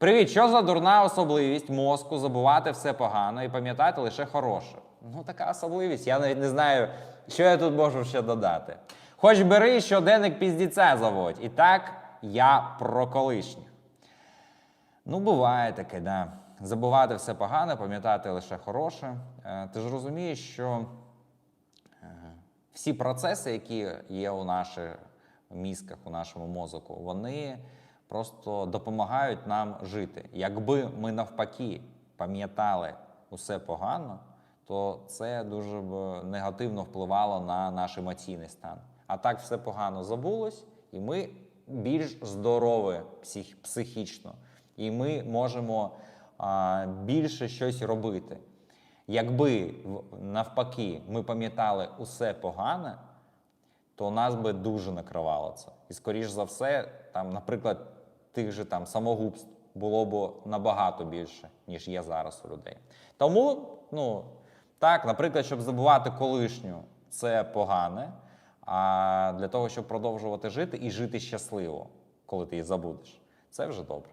Привіт, що за дурна особливість мозку забувати все погано і пам'ятати лише хороше? Ну, така особливість. Я навіть не знаю, що я тут можу ще додати. Хоч бери щоденник піздіця заводь. І так, я про колишніх. Ну, буває таке, да. Забувати все погане, пам'ятати лише хороше. Е, Ти ж розумієш, що е, всі процеси, які є у наших мізках, у нашому мозку, вони просто допомагають нам жити. Якби ми навпаки пам'ятали усе погано, то це дуже б негативно впливало на наш емоційний стан. А так все погано забулось, і ми більш здорові псих, психічно, і ми можемо а, більше щось робити. Якби навпаки ми пам'ятали усе погане, то нас би дуже накривало це. І скоріш за все, там, наприклад, тих же там самогубств було б набагато більше, ніж є зараз у людей. Тому, ну так, наприклад, щоб забувати колишню, це погане. А для того, щоб продовжувати жити і жити щасливо, коли ти її забудеш, це вже добре.